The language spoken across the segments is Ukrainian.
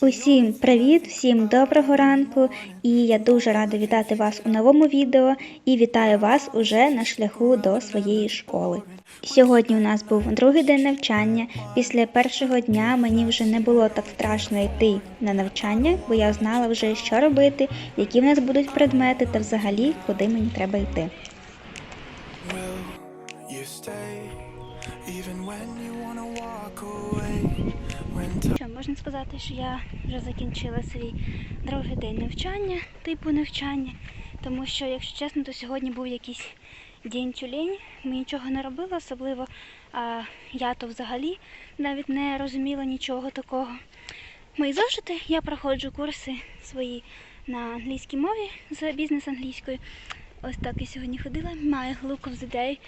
Усім привіт, всім доброго ранку, і я дуже рада вітати вас у новому відео і вітаю вас уже на шляху до своєї школи. Сьогодні у нас був другий день навчання. Після першого дня мені вже не було так страшно йти на навчання, бо я знала вже, що робити, які в нас будуть предмети та взагалі куди мені треба йти. Можна сказати, що я вже закінчила свій другий день навчання, типу навчання, тому що, якщо чесно, то сьогодні був якийсь день тюлень. Ми нічого не робили, особливо а, я то взагалі навіть не розуміла нічого такого. Мої зошити, я проходжу курси свої на англійській мові з бізнес англійською. Ось так я сьогодні ходила. Маю look of the day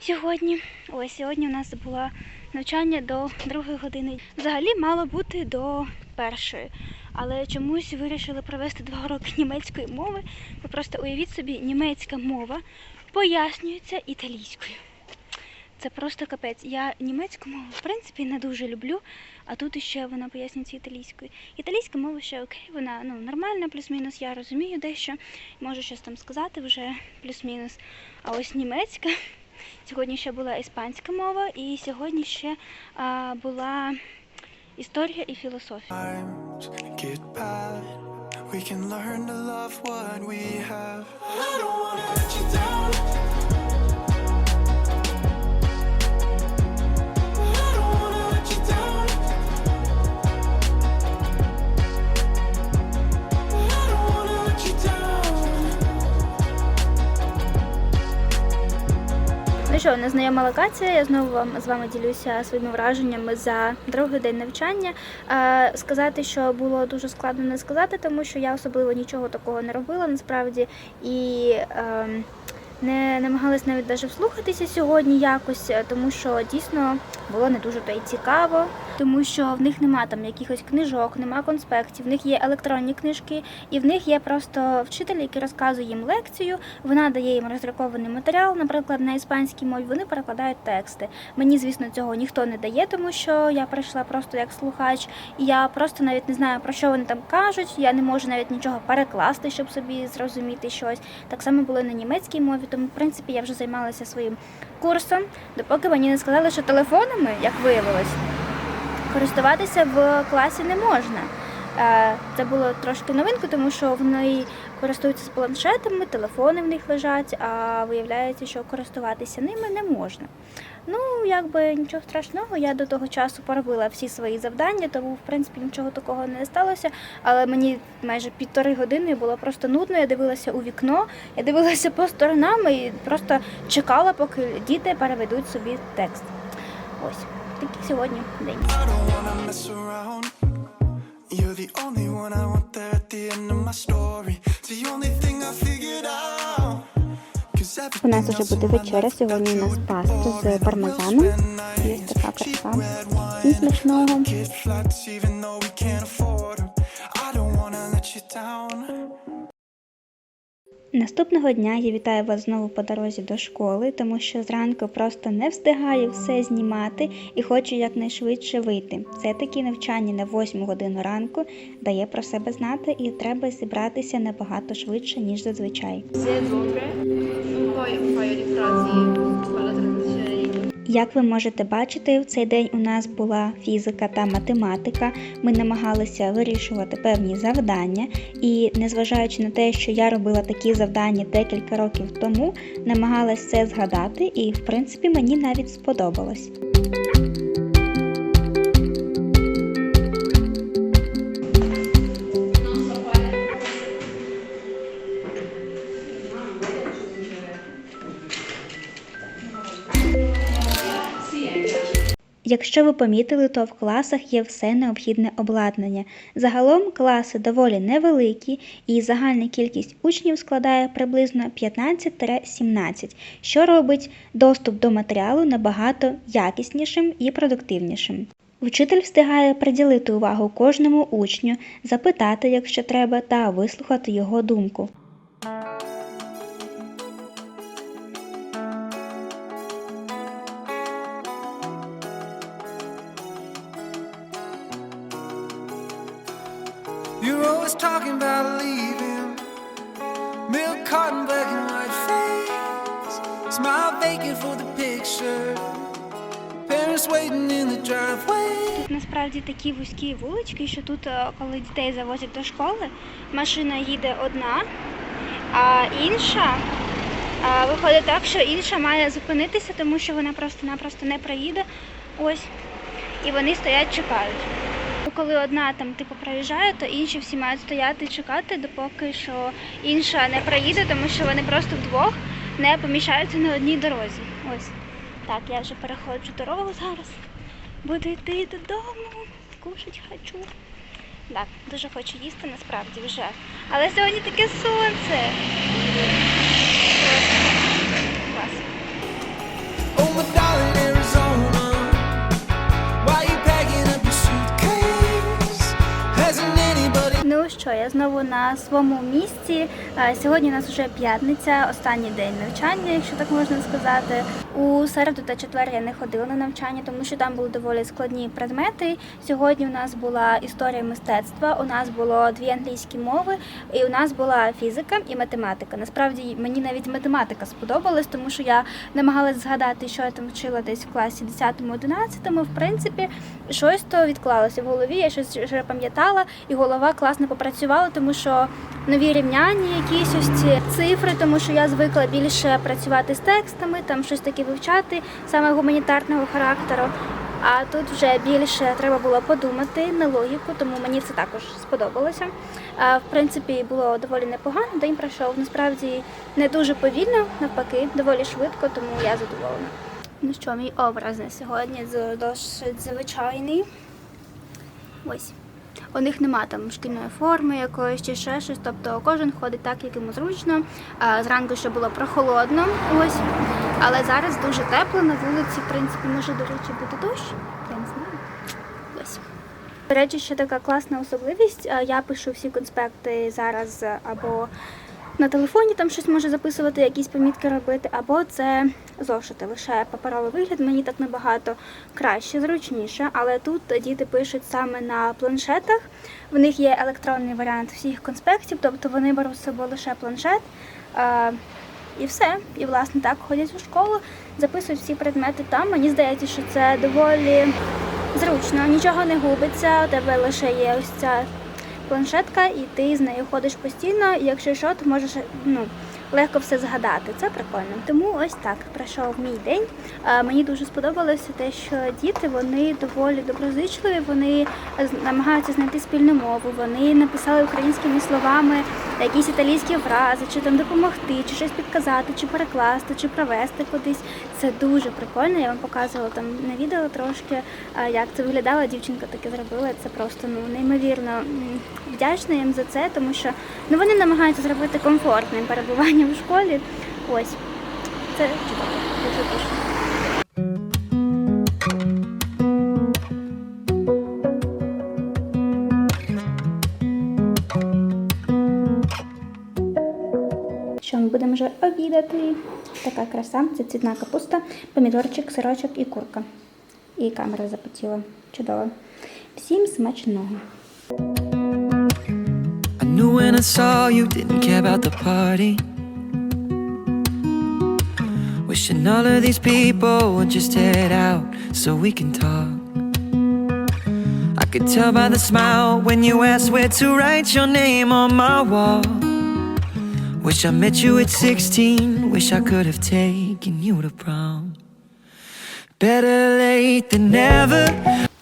сьогодні. Ось сьогодні у нас було навчання до другої години. Взагалі мало бути до першої. Але чомусь вирішили провести два уроки німецької мови. Ви просто уявіть собі, німецька мова пояснюється італійською. Це просто капець. Я німецьку мову в принципі не дуже люблю, а тут іще вона пояснюється італійською. Італійська мова ще окей, вона ну нормальна, плюс-мінус. Я розумію дещо, можу щось там сказати вже плюс-мінус. А ось німецька. Сьогодні ще була іспанська мова, і сьогодні ще а, була історія і філософія. we can learn to love what we have. I don't wanna let you down. Незнайома локація. Я знову вам з вами ділюся своїми враженнями за другий день навчання. Е, сказати, що було дуже складно не сказати, тому що я особливо нічого такого не робила насправді і. Е, не намагалась навіть даже вслухатися сьогодні якось, е, тому що дійсно було не дуже то й цікаво, тому що в них нема там якихось книжок, нема конспектів, в них є електронні книжки, і в них є просто вчитель, який розказує їм лекцію. Вона дає їм роздрукований матеріал, наприклад, на іспанській мові. Вони перекладають тексти. Мені, звісно, цього ніхто не дає, тому що я прийшла просто як слухач, і я просто навіть не знаю про що вони там кажуть. Я не можу навіть нічого перекласти, щоб собі зрозуміти щось. Так само було на німецькій мові, тому в принципі я вже займалася своїм курсом, допоки мені не сказали, що телефонами, як виявилось, користуватися в класі не можна. Е, Це було трошки новинку, тому що вони користуються з планшетами, телефони в них лежать, а виявляється, що користуватися ними не можна. Ну, якби нічого страшного, я до того часу поробила всі свої завдання, тому в принципі нічого такого не сталося. Але мені майже півтори години було просто нудно. Я дивилася у вікно, я дивилася по сторонам і просто чекала, поки діти переведуть собі текст. Ось такий сьогодні день. У нас in буде вечеря. Сьогодні у нас паста з пармезаном. Є така краса. wine. смачного. Наступного дня я вітаю вас знову по дорозі до школи, тому що зранку просто не встигаю все знімати і хочу якнайшвидше вийти. Все таки навчання на 8 годину ранку дає про себе знати, і треба зібратися набагато швидше ніж зазвичай. Sehr inoltre, poi Як ви можете бачити, в цей день у нас була фізика та математика. Ми намагалися вирішувати певні завдання, і незважаючи на те, що я робила такі завдання декілька років тому, намагалась це згадати, і в принципі мені навіть сподобалось. Якщо ви помітили, то в класах є все необхідне обладнання. Загалом класи доволі невеликі, і загальна кількість учнів складає приблизно 15-17, що робить доступ до матеріалу набагато якіснішим і продуктивнішим. Вчитель встигає приділити увагу кожному учню, запитати, якщо треба, та вислухати його думку. Always talking about leaving. Milk carton, black and white face. Smile vacant for the picture. Parents waiting in the driveway. Тут насправді такі вузькі вулички, що тут, е, коли дітей завозять до школи, машина їде одна, а інша виходить так, що інша має зупинитися, тому що вона просто-напросто не проїде. Ось. І вони стоять, чекають. Коли одна там типу проїжджає, то інші всі мають стояти і чекати, допоки що інша не проїде, тому що вони просто вдвох не поміщаються на одній дорозі. Ось. Так, я вже переходжу дорогу зараз. Буду йти додому, кушать хочу. Так, дуже хочу їсти насправді вже. Але сьогодні таке сонце. Клас. Що, я знову на своєму місці. Е, Сьогодні у нас вже п'ятниця, останній день навчання, якщо так можна сказати. У середу та четвер я не ходила на навчання, тому що там були доволі складні предмети. Сьогодні у нас була історія мистецтва, у нас було дві англійські мови, і у нас була фізика і математика. Насправді мені навіть математика сподобалась, тому що я намагалась згадати, що я там вчила десь в класі 10-11. В принципі, щось то відклалося в голові. Я щось вже пам'ятала, і голова класно попрацювала, тому що нові рівняння, якісь ось ці цифри, тому що я звикла більше працювати з текстами, там щось таке вивчати, саме гуманітарного характеру. А тут вже більше треба було подумати на логіку, тому мені це також сподобалося. В принципі, було доволі непогано. День пройшов насправді не дуже повільно, навпаки, доволі швидко, тому я задоволена. Ну що, мій образ на сьогодні досить звичайний. Ось. У них нема там шкільної форми якоїсь чи ще щось. Тобто кожен ходить так, як йому зручно. Зранку ще було прохолодно, ось. Але зараз дуже тепло на вулиці, в принципі, може, до речі, бути дощ. Я не знаю. Ось. До речі, ще така класна особливість. Я пишу всі конспекти зараз або на телефоні там щось може записувати, якісь помітки робити, або це зошити. Лише паперовий вигляд мені так набагато краще, зручніше. Але тут діти пишуть саме на планшетах. В них є електронний варіант всіх конспектів, тобто вони беруть з собою лише планшет. е, І все. І власне так ходять у школу, записують всі предмети там. Мені здається, що це доволі зручно, нічого не губиться. У тебе лише є ось ця планшетка, і ти з нею ходиш постійно. І якщо що, то можеш ну, легко все згадати. Це прикольно. Тому ось так пройшов мій день. А, Мені дуже сподобалося те, що діти вони доволі доброзичливі, вони намагаються знайти спільну мову. Вони написали українськими словами якісь італійські фрази, чи там допомогти, чи щось підказати, чи перекласти, чи провести кудись. Це дуже прикольно. Я вам показувала там на відео трошки, як це виглядало. Дівчинка таке зробила. Це просто ну неймовірно вдячна їм за це, тому що ну вони намагаються зробити комфортним перебування в школі. Ось це чудово, дуже дуже. Що ми будемо вже обідати? Така краса, це цвітна капуста, помідорчик, сирочок і курка. І камера запотіла. Чудово. Всім смачного. I knew when I saw you, didn't care about the party. Wishing all of these people would just head out so we can talk. I could tell by the smile when you asked where to write your name on my wall. Wish I met you at 16, wish I could have taken you to prom.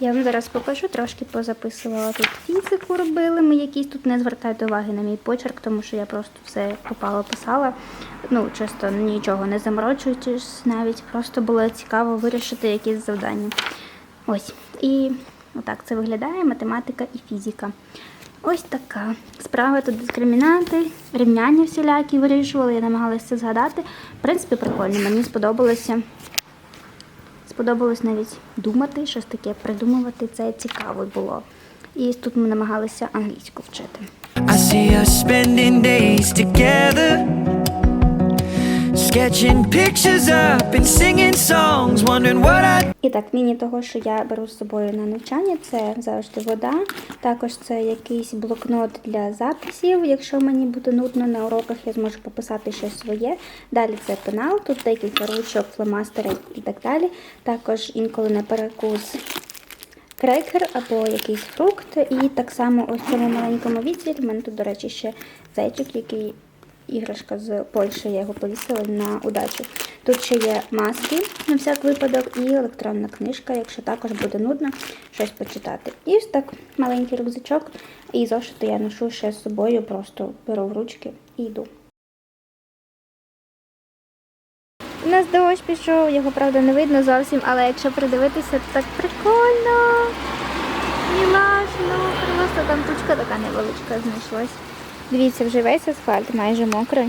Я вам зараз покажу, трошки позаписувала тут фізику робили. Ми якісь тут не звертайте уваги на мій почерк, тому що я просто все попало писала. Ну, чисто нічого не заморочуючись навіть. Просто було цікаво вирішити якісь завдання. Ось. І отак це виглядає математика і фізика. Ось така справа тут дискримінанти, рівняння всілякі вирішували, я намагалася це згадати. В принципі, прикольно, мені сподобалося. Сподобалось навіть думати, щось таке придумувати. Це цікаво було. І тут ми намагалися англійську вчити. I see us spending days together, sketching pictures up and singing songs, wondering what I І так, міні того, що я беру з собою на навчання, це завжди вода. Також це якийсь блокнот для записів. Якщо мені буде нудно на уроках, я зможу пописати щось своє. Далі це пенал, тут декілька ручок, фломастери і так далі. Також інколи на перекус крекер або якийсь фрукт. І так само в цьому маленькому відділі. в мене тут, до речі, ще зайчик, який іграшка з Польщі, я його повісила на удачу. Тут ще є маски на всяк випадок і електронна книжка, якщо також буде нудно щось почитати. І ось так маленький рюкзачок. І зошити я ношу ще з собою, просто беру в ручки і йду. У нас дощ пішов, його правда не видно зовсім, але якщо придивитися, то так прикольно. Мілашно, просто там тучка така невеличка знайшлась. Дивіться, вже весь асфальт майже мокрий.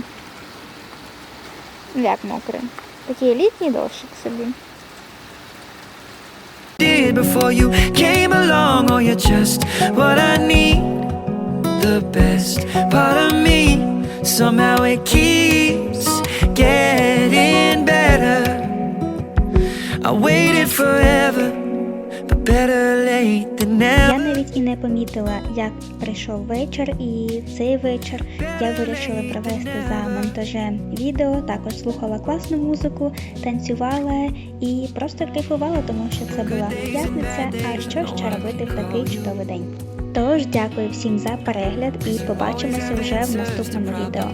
Як мокрий? Такий літній дощик собі. Oh, I waited forever, but better late Я навіть і не помітила, як прийшов вечір, і в цей вечір я вирішила провести за монтажем відео. Також слухала класну музику, танцювала і просто кайфувала, тому що це була п'ятниця. А що ще робити в такий чудовий день? Тож дякую всім за перегляд і побачимося вже в наступному відео.